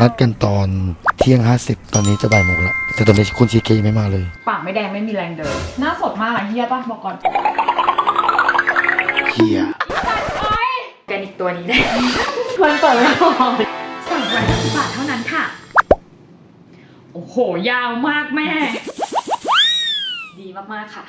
นัดกันตอนเที่ยง 50 ตอนนี้จะบ่ายโมงละแต่ตอนนี้คุณชีเคยังไม่มาเลย ปากไม่แดงไม่มีแรงเดิน หน้าสดมากอะเฮียป่ะบอกก่อนเฮียแกนิกตัวนี้ได้เพื่อนเปิดไม่ออกสั่งไว้สิบบาทเท่านั้นค่ะ โอ้โห ยาวมากแม่ ดีมาก ๆ ค่ะ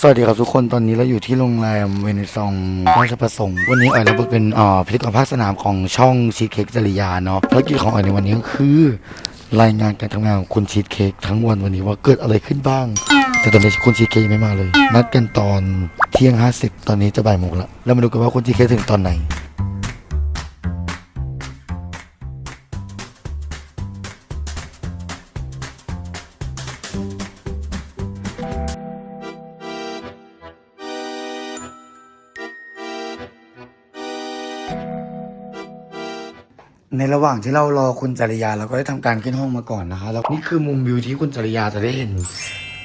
สวัสดีครับทุกคนตอนนี้เราอยู่ที่โรงแรมเวนิซองราชประสงค์วันนี้อ่อยรับบทเป็นอ่พิธีกรภาคสนามของช่องชีสเค้กจริยาเนาะภารกิจของอ่อยในวันนี้ก็คือ รายงานการทำงานของคุณชีสเค้กทั้งวันวันนี้ว่าเกิดอะไรขึ้นบ้าง แต่ตอนนี้คุณชีสเค้กยังไม่มาเลย นัดกันตอนเที่ยง 50 ตอนนี้จะบ่ายโมงละแล้วมาดูกันว่าคุณชีสเค้กถึงตอนไหน ในระหว่างที่เรารอคุณจริยาเราก็ได้ทำการขึ้นห้องมาก่อนนะคะ แล้วนี่คือมุมวิวที่คุณจริยาจะได้เห็น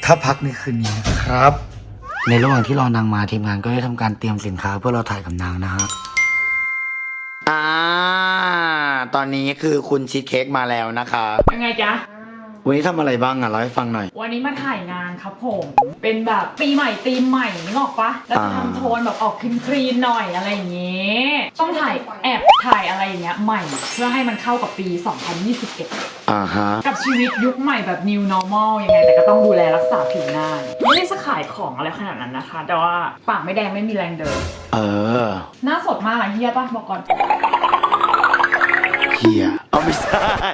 ถ้าพักในคืนนี้นะครับ ในระหว่างที่รอนางมาทีมงานก็ได้ทำการเตรียมสินค้าเพื่อเราถ่ายกับนางนะฮะอ่าตอนนี้คือคุณชีสเค้กมาแล้วนะคะยังไงจ๊ะ วันนี้ทำอะไรบ้างอะเล่าให้ฟังหน่อย วันนี้มาถ่ายงานครับผม เป็นแบบปีใหม่ตีมใหม่นึกออกปะแล้วจะอ่าทำโทนแบบออกคลีนคลีนๆหน่อยอะไรอย่างเงี้ย ต้องถ่ายแอบถ่ายอะไรอย่างเงี้ยใหม่ เพื่อให้มันเข้ากับปี 2021 อ่าฮะ กับชีวิตยุคใหม่แบบ new normal ยังไง แต่ก็ต้องดูแลรักษาผิวหน้า ไม่ได้จะขายของอะไรขนาดนั้นนะคะ แต่ว่าปากไม่แดงไม่มีแรงเดิน เออ หน้าสดมากอะเฮียป่ะบอกก่อนเฮียเอาไม่ใช่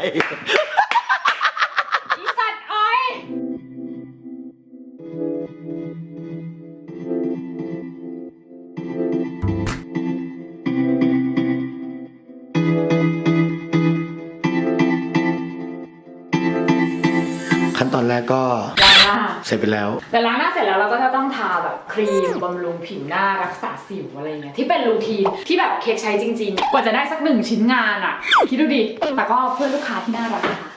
เสร็จไปแล้ว แต่ล้างหน้าเสร็จแล้วเราก็จะต้องทาแบบครีมบำรุงผิวหน้ารักษาสิวอะไรเงี้ยที่เป็นรูทีนที่แบบเค้กใช้จริง ๆ กว่าจะได้สักหนึ่งชิ้นงานอะคิดดูดิแต่ก็เพื่อลูกค้าที่น่ารักค่ะ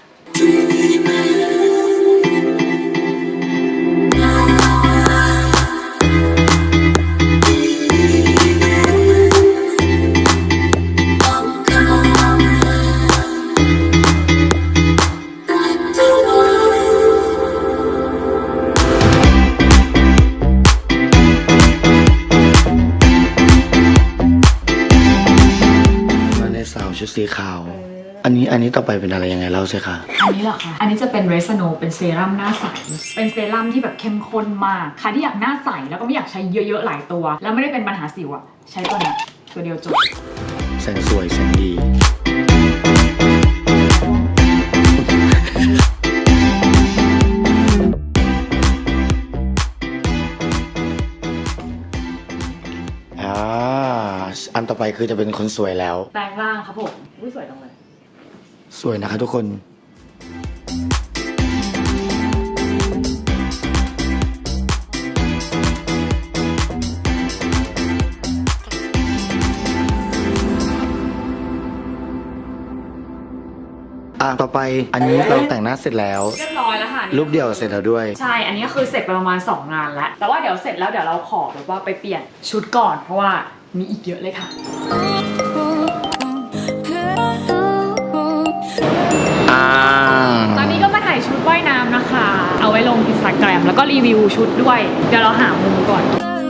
สาวชุดสีขาว อันนี้อันนี้ต่อไปเป็นอะไรยังไงเล่าสิคะอันนี้เหรอคะ อันนี้จะเป็นเรสโนเป็นเซรั่มหน้าใส เป็นเซรั่มที่แบบเข้มข้นมาก ใครที่อยากหน้าใสแล้วก็ไม่อยากใช้เยอะๆหลายตัว แล้วไม่ได้เป็นปัญหาสิวอะใช้ตัวเนี้ยตัวเดียวจบ แสงสวยแสงดี นต่อไปคือจะเป็นคนสวยแล้ว แปลงร่างครับผมอุ้ยสวยจังเลยสวยนะคะทุกคน อะต่อไปอันนี้เราแต่งหน้าเสร็จแล้ว เรียบร้อยแล้วค่ะรูปเดียวเสร็จแล้วด้วย ใช่ อันนี้ก็คือเสร็จไปประมาณ 2 งานแล้ว แต่ว่าเดี๋ยวเสร็จแล้วเดี๋ยวเราขอแบบว่าไปเปลี่ยนชุดก่อน เพราะว่า มีอีกเยอะเลยค่ะ อ่าตอนนี้ก็มาถ่ายชุดว่ายน้ำนะคะ เอาไว้ลงอินสตาแกรมแล้วก็รีวิวชุดด้วย เดี๋ยวเราหามุมก่อนเ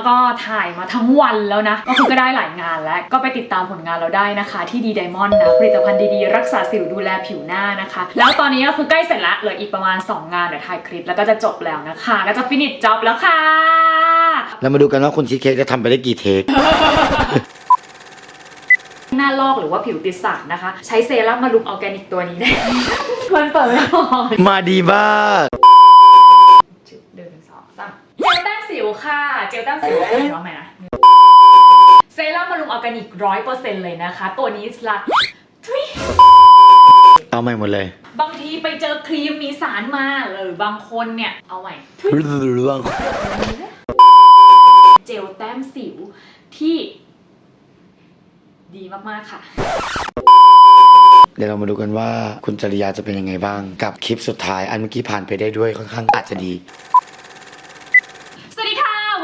อนนี้นะคะเราก็ถ่ายมาทั้งวันแล้วนะ ก็คือก็ได้หลายงานแล้ว ก็ไปติดตามผลงานเราได้นะคะ ที่ดีไดมอนด์นะ ผลิตภัณฑ์ดีๆ รักษาสิวดูแลผิวหน้านะคะ แล้วตอนนี้ก็คือใกล้เสร็จละเหลืออีกประมาณ 2 งานเดี๋ยวถ่ายคลิปแล้วก็จะจบแล้วนะคะ ก็จะฟินิชจ็อบแล้วค่ะแล้วมาดูกันว่าคุณชีสเค้กจะทำไปได้กี่เทค หน้าลอกหรือว่าผิวติดสารนะคะ ใช้เซรั่มมารุมออร์แกนิกตัวนี้ได้ควรเปิดไว้ก่อนมาดีมาก จุดหนึ่งสองสามเจลแต้มสิ วค่ะ เจลแต้มสิวเอ้ยร้องใหม่นะเซรั่มมารุมออร์แกนิกร้อยเปอร์เซ็นต์เลยนะคะ ตัวนี้ละทุยเอาใหม่หมดเลย บางทีไปเจอครีมมีสารมาหรือบางคนเนี่ยเอาใหม่ทุยเรื่องเจลแต้มสิวที่ ดีมากๆค่ะเดี๋ยวเรามาดูกันว่าคุณจริยาจะเป็นยังไงบ้าง กับคลิปสุดท้ายอันเมื่อกี้ผ่านไปได้ด้วยค่อนข้างอาจจะดีสวัสดีค่ะ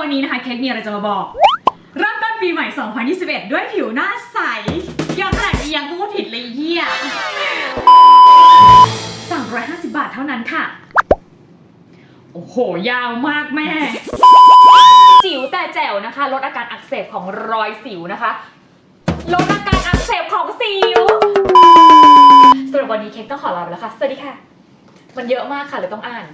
วันนี้นะคะเค้กมีอะไรจะมาบอกเริ่มต้นปีใหม่ 2021 ด้วยผิวหน้าใสยังขนาดนี้ยังพูดผิดเลยเฮีย350 บาทเท่านั้นค่ะ โอ้โห ยาวมากแม่สิวแต่แจ๋วนะคะ ลดอาการอักเสบของรอยสิวนะคะ ลดอาการอักเสบของสิวสำหรับวันนี้เค้กต้องขอลาไปแล้วค่ะ สวัสดีค่ะ มันเยอะมากค่ะเลยต้องอ่าน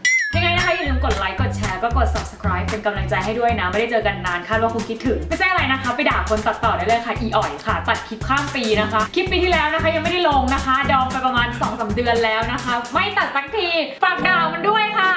นะคะอย่าลืมกดไลค์กดแชร์ก็กด subscribe เป็นกำลังใจให้ด้วยนะ ไม่ได้เจอกันนานคาดว่าคงคิดถึง ไม่ใช่อะไรนะคะ ไปด่าคนตัดต่อได้เลยค่ะอีอ่อยค่ะ ตัดคลิปข้ามปีนะคะ คลิปปีที่แล้วนะคะ ยังไม่ได้ลงนะคะ ดองไปประมาณ2อสเดือนแล้วนะคะ ไม่ตัดสักทีฝากด่ามันด้วยค่ะ